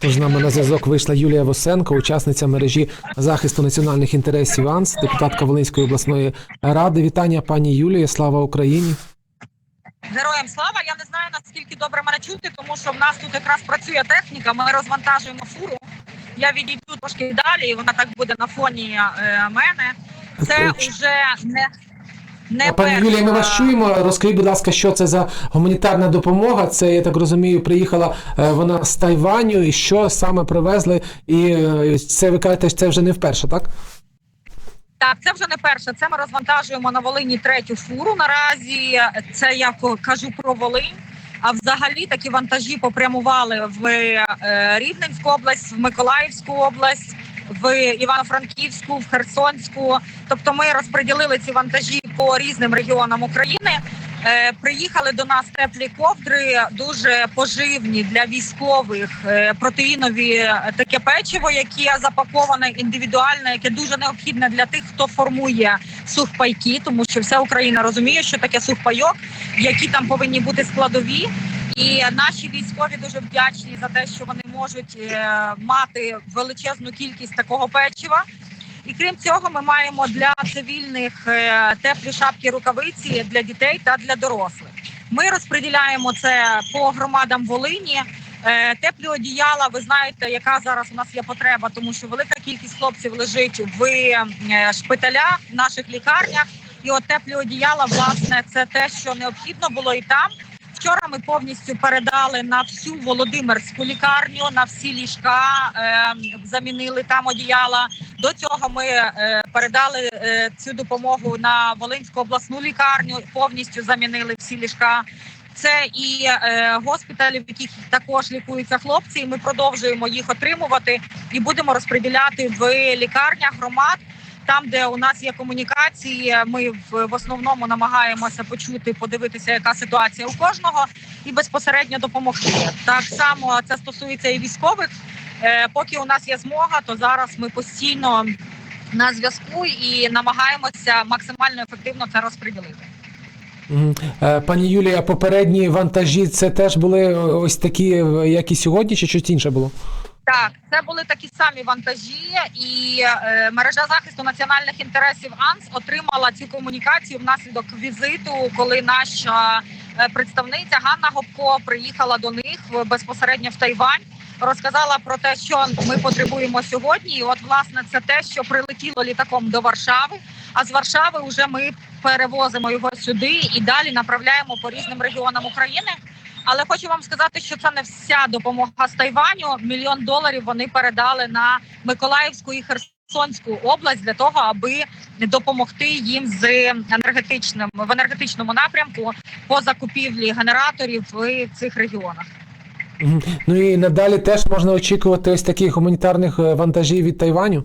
Тож з нами на зв'язок вийшла Юлія Восенко, учасниця мережі захисту національних інтересів АНС, депутатка Волинської обласної ради. Вітання, пані Юлія. Слава Україні. Героям слава! Я не знаю наскільки добре мене чути, тому що в нас тут якраз працює техніка. Ми розвантажуємо фуру. Я відійду трошки далі, і вона так буде на фоні е, мене. Це вже не, не Пані перша- Юлія, ми вас чуємо. Розкажіть, будь ласка, що це за гуманітарна допомога? Це я так розумію, приїхала е, вона з Тайваню, і що саме привезли? І е, це ви кажете, це вже не вперше, так? Так, це вже не перше. Це ми розвантажуємо на Волині третю фуру. Наразі це я кажу про Волинь. А взагалі такі вантажі попрямували в е, Рівненську область, в Миколаївську область, в Івано-Франківську, в Херсонську. Тобто, ми розподілили ці вантажі по різним регіонам України. Е, приїхали до нас теплі ковдри, дуже поживні для військових е, протеїнові е, таке печиво, яке запаковане індивідуально, яке дуже необхідне для тих, хто формує сухпайки, тому що вся Україна розуміє, що таке сухпайок, які там повинні бути складові. І наші військові дуже вдячні за те, що вони можуть мати величезну кількість такого печива. І крім цього, ми маємо для цивільних е, теплі шапки рукавиці для дітей та для дорослих. Ми розподіляємо це по громадам Волині. Е, Теплі одіяла, ви знаєте, яка зараз у нас є потреба, тому що велика кількість хлопців лежить в е, шпиталях, в наших лікарнях. І от теплі одіяла, власне, це те, що необхідно було і там. Вчора ми повністю передали на всю Володимирську лікарню, на всі ліжка е, замінили там одіяла. До цього ми е, передали е, цю допомогу на Волинську обласну лікарню. Повністю замінили всі ліжка. Це і е, госпіталі, в яких також лікуються хлопці. І ми продовжуємо їх отримувати і будемо розподіляти в лікарнях громад. Там, де у нас є комунікації, ми в, основному намагаємося почути, подивитися, яка ситуація у кожного, і безпосередньо допомогти. Так само це стосується і військових. Е, поки у нас є змога, то зараз ми постійно на зв'язку і намагаємося максимально ефективно це розподілити. Е, Пані Юлія, попередні вантажі це теж були е, ось такі, як і сьогодні, чи щось інше було? Так, це були такі самі вантажі, і е, мережа захисту національних інтересів АНС отримала цю комунікацію внаслідок візиту, коли наша е, представниця Ганна Гопко приїхала до них безпосередньо в Тайвань. Розказала про те, що ми потребуємо сьогодні. І от власне це те, що прилетіло літаком до Варшави. А з Варшави вже ми перевозимо його сюди і далі направляємо по різним регіонам України. Але хочу вам сказати, що це не вся допомога з Тайваню. Мільйон доларів вони передали на Миколаївську і Херсонську область для того, аби допомогти їм з енергетичним в енергетичному напрямку по закупівлі генераторів в цих регіонах. Ну і надалі теж можна очікувати ось таких гуманітарних е, вантажів від Тайваню.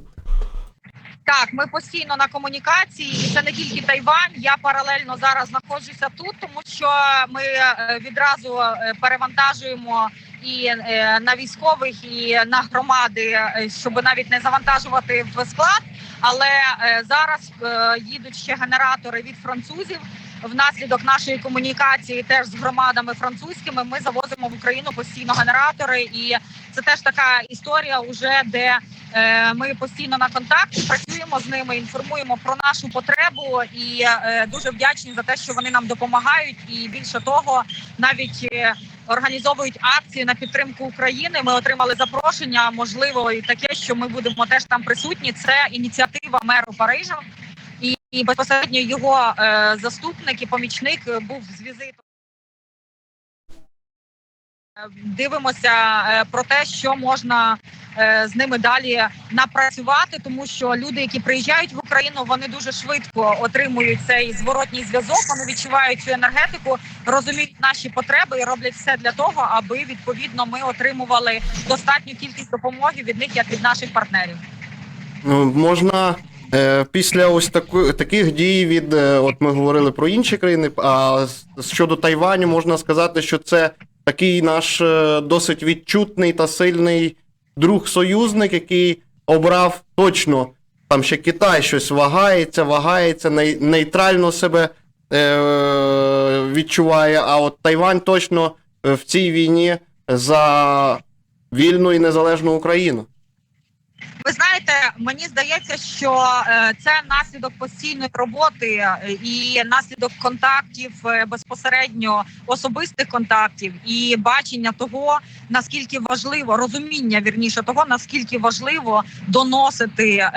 Так, ми постійно на комунікації, і це не тільки Тайвань. Я паралельно зараз знаходжуся тут, тому що ми е, відразу е, перевантажуємо і е, на військових, і на громади, щоб навіть не завантажувати в склад. Але зараз їдуть ще генератори від французів. Внаслідок нашої комунікації теж з громадами французькими ми завозимо в Україну постійно генератори, і це теж така історія, уже де Е, Ми постійно на контакті працюємо з ними, інформуємо про нашу потребу і е, дуже вдячні за те, що вони нам допомагають. І більше того, навіть е, організовують акції на підтримку України. Ми отримали запрошення. Можливо, і таке, що ми будемо теж там присутні. Це ініціатива меру Парижа, і, безпосередньо його заступник і помічник був з візитом. Е, Дивимося е, про те, що можна е, з ними далі напрацювати, тому що люди, які приїжджають в Україну, вони дуже швидко отримують цей зворотній зв'язок. Вони відчувають цю енергетику, розуміють наші потреби і роблять все для того, аби відповідно ми отримували достатню кількість допомоги від них, як від наших партнерів. Ну, Можна після ось таку, таких дій від, от ми говорили про інші країни, а щодо Тайваню можна сказати, що це такий наш е, досить відчутний та сильний друг-союзник, який обрав точно, там ще Китай щось вагається, вагається, нейтрально себе е, відчуває, а от Тайвань точно е, в цій війні за вільну і незалежну Україну. Ви знаєте, мені здається, що е, це наслідок постійної роботи е, і наслідок контактів е, безпосередньо особистих контактів і бачення того, наскільки важливо розуміння вірніше того, наскільки важливо доносити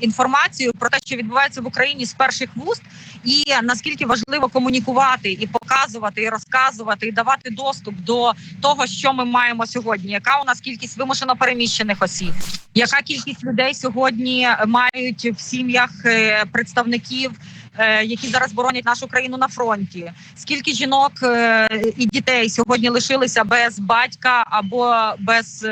інформацію про те, що відбувається в Україні з перших вуст, і наскільки важливо комунікувати і показувати, і розказувати, і давати доступ до того, що ми маємо сьогодні. Яка у нас кількість вимушено переміщених осіб? Яка кількість людей сьогодні мають в сім'ях е, представників, е, які зараз боронять нашу країну на фронті? Скільки жінок е, і дітей сьогодні лишилися без батька або без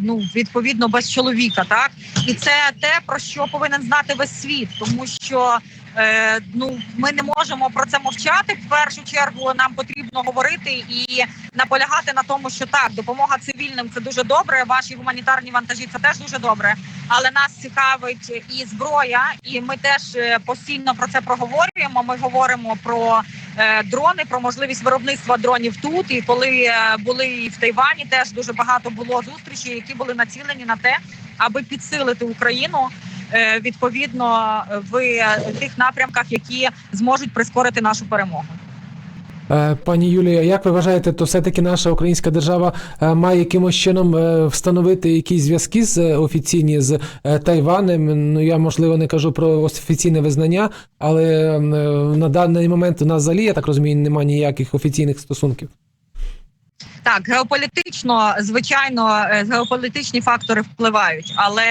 ну відповідно без чоловіка? Так і це те про що повинен знати весь світ, тому що. Е, ну, ми не можемо про це мовчати. В першу чергу нам потрібно говорити і наполягати на тому, що так, допомога цивільним це дуже добре. Ваші гуманітарні вантажі це теж дуже добре. Але нас цікавить і зброя, і ми теж е, постійно про це проговорюємо. Ми говоримо про е, дрони, про можливість виробництва дронів тут. І коли е, були і в Тайвані, теж дуже багато було зустрічей, які були націлені на те, аби підсилити Україну. Е, Відповідно в тих напрямках, які зможуть прискорити нашу перемогу. Е, Пані Юлія, як ви вважаєте, то все-таки наша українська держава е, має якимось чином встановити якісь зв'язки з офіційні з Тайванем? Ну я можливо не кажу про офіційне визнання, але на даний момент у нас взагалі, я так розумію, немає ніяких офіційних стосунків. Так, геополітично, звичайно, е, геополітичні фактори впливають, але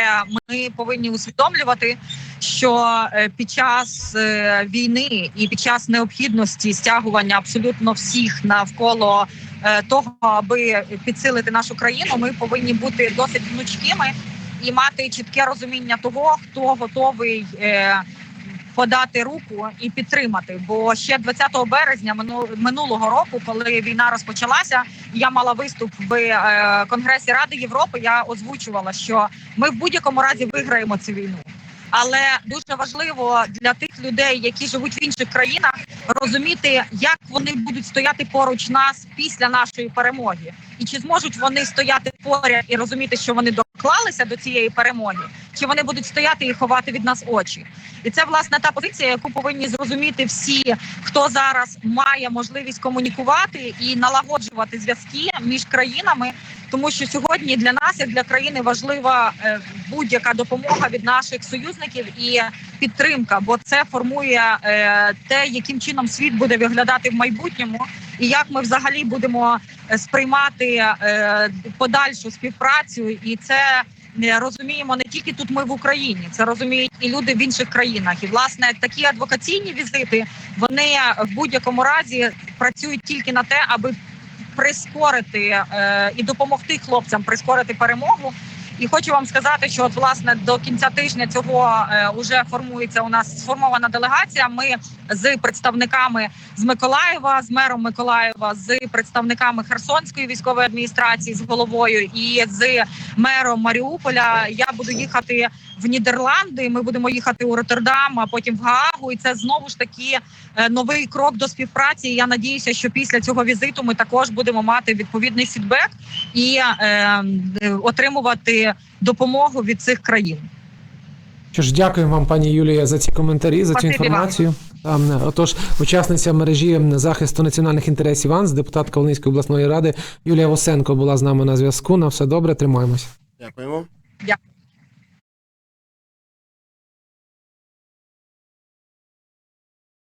ми повинні усвідомлювати, що е, під час е, війни і під час необхідності стягування абсолютно всіх навколо того, аби підсилити нашу країну, ми повинні бути досить гнучкими і мати чітке розуміння того, хто готовий. Подати руку і підтримати, бо ще 20 березня мину- минулого року, коли війна розпочалася, я мала виступ в е, Конгресі Ради Європи. Я озвучувала, що ми в будь-якому разі виграємо цю війну. Але дуже важливо для тих людей, які живуть в інших країнах, розуміти, як вони будуть стояти поруч нас після нашої перемоги, і чи зможуть вони стояти поряд і розуміти, що вони доклалися до цієї перемоги, чи вони будуть стояти і ховати від нас очі. І це власне та позиція, яку повинні зрозуміти всі, хто зараз має можливість комунікувати і налагоджувати зв'язки між країнами, тому що сьогодні для нас, як для країни, важлива е, будь-яка допомога від наших союзників і підтримка, бо це формує е, те, яким чином світ буде виглядати в майбутньому, і як ми взагалі будемо е, сприймати е, подальшу співпрацю, і це. е, Розуміємо не тільки тут ми в Україні, це розуміють і люди в інших країнах. І власне такі адвокаційні візити вони в будь-якому разі працюють тільки на те, аби прискорити е, і допомогти хлопцям прискорити перемогу. І хочу вам сказати, що от власне до кінця тижня цього е, уже формується у нас сформована делегація. Ми з представниками з Миколаєва, з мером Миколаєва, з представниками Херсонської військової адміністрації, з головою і з мером Маріуполя. Я буду їхати в Нідерланди. Ми будемо їхати у Роттердам, а потім в Гаагу. І це знову ж таки е, новий крок до співпраці. І Я надіюся, що після цього візиту ми також будемо мати відповідний фідбек і е, е, отримувати допомогу від цих країн. Що ж, дякую вам, пані Юлія, за ці коментарі, за цю інформацію. Ем, Отож, учасниця мережі захисту національних інтересів АНС, депутатка Волинської обласної ради Юлія Восенко була з нами на зв'язку. На все добре, тримаємось. Дякуємо. Дякую.